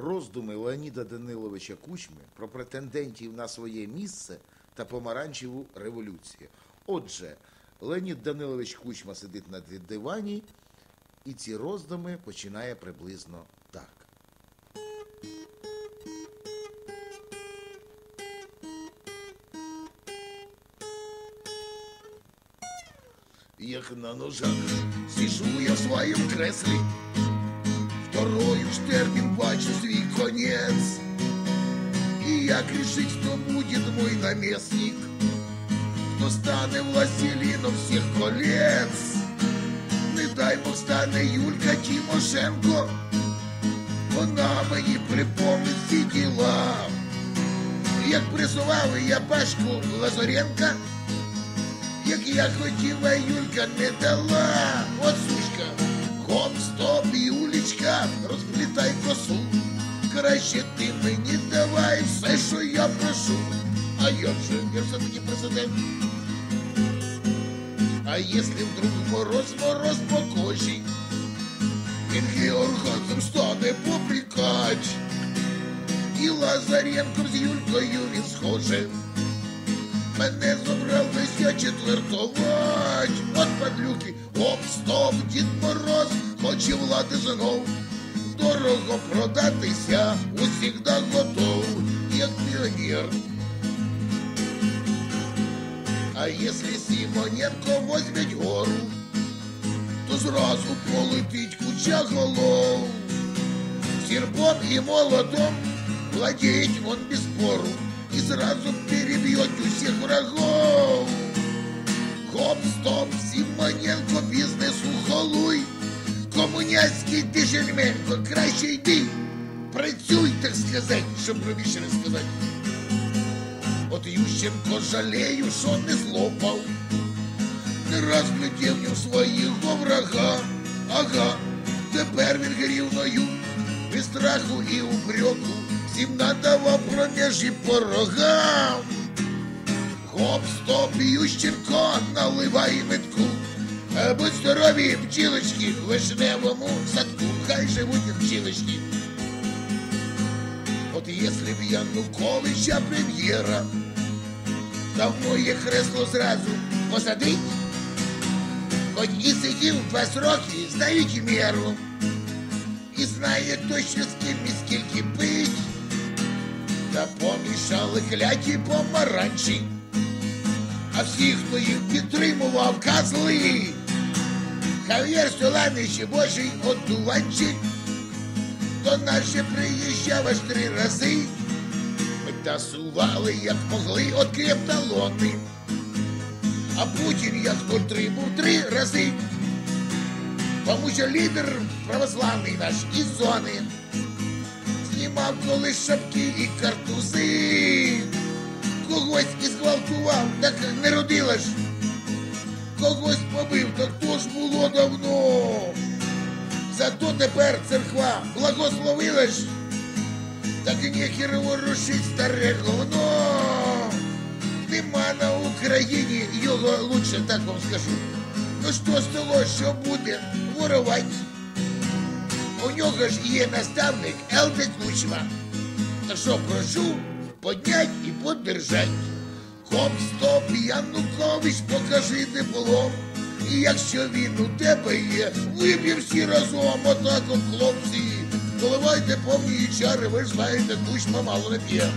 Роздуми Леоніда Даниловича Кучми про претендентів на своє місце та помаранчеву революцію. Отже, Леонід Данилович Кучма сидить на дивані, і ці роздуми починає приблизно так. Як на ножах сижу я в своем кресле Уж термин бачу свій конец И як решить, кто будет мой наместник Кто стане властелином всех колец. Не дай Бог стане Юлька Тимошенко Вона мені припомнить всі діла. Як присував я Пашку Лазаренка як я хотіла, Юлька не дала. От Краще ти мені давай все, що я прошу. А як же, я все-таки президент. А если вдруг мороз, мороз по кожі, він георгазм стане попрікать. І Лазаренко з Юлькою він схоже. Мене забрав весь четвертовать От падлюки, оп, стоп, Дід Мороз Хоче влади знов Дорого продатися Усігда готов Як піонер А если Симоненко возьмет гору То зразу полетить куча голов. Серпом и молотом Владеет он без спору И сразу перебьет всех врагов жельменко, краще йди. Працюй, так сказать, щоб більше не сказати. От Ющенко жалею, що не злопав. Не раз глядів в своїх врага Ага, тепер він грівною. Без страху і упреку Всім надавав проміжі по рогам. Хоп, стоп, Ющенко, наливай метку. Будь здорові, бджілочки, в вишневому садку, хай живуть бджілочки. От если б Януковича прем'єра, та в моє кресло зразу посадить, хоч і сидів 20 років, знають міру, і знає точно з ким і скільки пить, та помішали кляті помаранчі. А всі, хто їх підтримував, козли. Хав'єр Соланич і Божий одуванчик, до нас ще приїжджав аж три рази. Ми тасували, як могли, от талони. А Путін як отримав три рази. Тому що лідер православний наш із зони знімав коли шапки і картузи Зато тепер церква благословила ж, так нехер ворушить старе говно. Нема на Україні його лучше так вам скажу. Ну що з того, що буде ворувати? У нього ж є наставник Елде Кучма. Так що прошу поднять і подержать. Хоп, стоп, Янукович, покажи диплом. І якщо він у тебе є, вип'ємо всі разом, отак от хлопці. Доливайте повні чари, ви ж знаєте, кучма мало не п'є.